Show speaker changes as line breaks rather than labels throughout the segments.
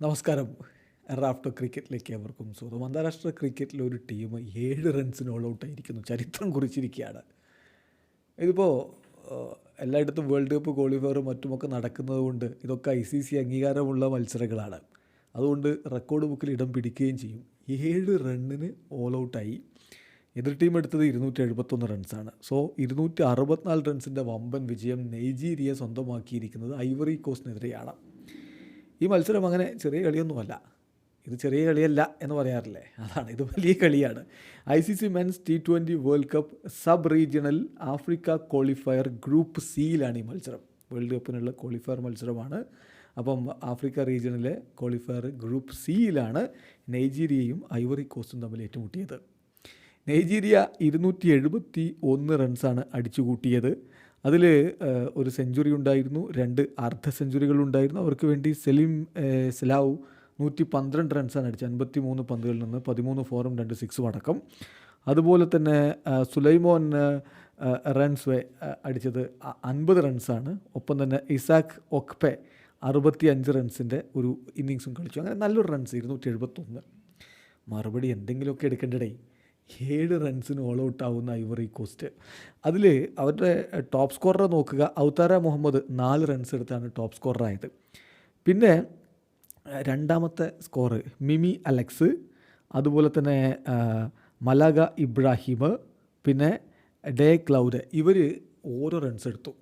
നമസ്കാരം. റാഫ്റ്റർ ക്രിക്കറ്റിലേക്ക് അവർക്കും സ്വന്തം അന്താരാഷ്ട്ര ക്രിക്കറ്റിൽ ഒരു ടീം ഏഴ് റൺസിന് ഓൾ ഔട്ടായിരിക്കുന്നു ചരിത്രം കുറിച്ചിരിക്കുകയാണ്. ഇതിപ്പോൾ എല്ലായിടത്തും വേൾഡ് കപ്പ് ക്വാളിഫയറും മറ്റുമൊക്കെ നടക്കുന്നത് കൊണ്ട് ഇതൊക്കെ ഐ സി സി അംഗീകാരമുള്ള മത്സരങ്ങളാണ്. അതുകൊണ്ട് റെക്കോർഡ് ബുക്കിൽ ഇടം പിടിക്കുകയും ചെയ്യും. ഏഴ് റണ്ണിന് ഓൾ ഔട്ടായി എതിർ ടീം എടുത്തത് ഇരുന്നൂറ്റി എഴുപത്തൊന്ന് റൺസാണ്. സോ ഇരുന്നൂറ്റി അറുപത്തിനാല് റൺസിന്റെ വമ്പൻ വിജയം നൈജീരിയ സ്വന്തമാക്കിയിരിക്കുന്നത് ഐവറി കോസ്റ്റിനെതിരെയാണ്. ഈ മത്സരം അങ്ങനെ ചെറിയ കളിയൊന്നുമല്ല. ഇത് ചെറിയ കളിയല്ല എന്ന് പറയാറില്ലേ? അതാണ്. ഇത് വലിയ കളിയാണ്. I C C men's T twenty world cup sub regional Africa qualifier group സിയിലാണ് ഈ മത്സരം. വേൾഡ് കപ്പിനുള്ള ക്വാളിഫയർ മത്സരമാണ്. അപ്പം ആഫ്രിക്ക റീജിയണിലെ ക്വാളിഫയർ ഗ്രൂപ്പ് സിയിലാണ് നൈജീരിയയും ഐവറി കോസ്റ്റും തമ്മിൽ ഏറ്റുമുട്ടിയത്. നൈജീരിയ ഇരുന്നൂറ്റി എഴുപത്തി ഒന്ന് റൺസാണ് അടിച്ചുകൂട്ടിയത്. അതിൽ ഒരു സെഞ്ചുറി ഉണ്ടായിരുന്നു. രണ്ട് അർദ്ധ സെഞ്ചുറികൾ ഉണ്ടായിരുന്നു. അവർക്ക് വേണ്ടി സെലിം സെലാവു നൂറ്റി പന്ത്രണ്ട് റൺസാണ് അടിച്ചത്. അൻപത്തി മൂന്ന് പന്തുകളിൽ നിന്ന് പതിമൂന്ന് ഫോറും രണ്ട് സിക്സും അടക്കം. അതുപോലെ തന്നെ സുലൈമോൻ റൺസ് അടിച്ചത് അൻപത് റൺസാണ്. ഒപ്പം തന്നെ ഇസാഖ് ഒക്പെ അറുപത്തി അഞ്ച് റൺസിന്റെ ഒരു ഇന്നിങ്സും കളിച്ചു. അങ്ങനെ നല്ലൊരു റൺസ് ഇരുന്നൂറ്റി എഴുപത്തൊന്ന് മറുപടി എന്തെങ്കിലുമൊക്കെ എടുക്കേണ്ടടേ. ഏഴ് റൺസിന് ഓൾ ഔട്ട് ആവുന്ന ഐവറി കോസ്റ്റ് അതിൽ അവരുടെ ടോപ്പ് സ്കോററെ നോക്കുക. ഔത്താര മുഹമ്മദ് നാല് റൺസ് എടുത്താണ് ടോപ്പ് സ്കോററായത് പിന്നെ രണ്ടാമത്തെ സ്കോറ് മിമി അലക്സ് അതുപോലെ തന്നെ മലാഗ ഇബ്രാഹിം പിന്നെ ഡേ ക്ലൗഡ്. ഇവർ ഓരോ റൺസ് എടുത്തു.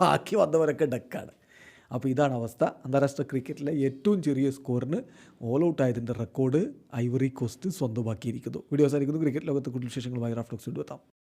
ബാക്കി വന്നവരൊക്കെ ഡക്കാണ്. അപ്പോൾ ഇതാണ് അവസ്ഥ. അന്താരാഷ്ട്ര ക്രിക്കറ്റിലെ ഏറ്റവും ചെറിയ സ്കോറിന് ഓൾ ഔട്ട് ആയതിന്റെ റെക്കോർഡ് ഐവറി കോസ്റ്റ് സ്വന്തമാക്കിയിരിക്കുന്നു. വീഡിയോ അവസാനിക്കുന്നു. ക്രിക്കറ്റ് ലോകത്തെ കൂടുതൽ വിശേഷങ്ങളുമായി റാഫ്റ്റോക്സ് എത്താം.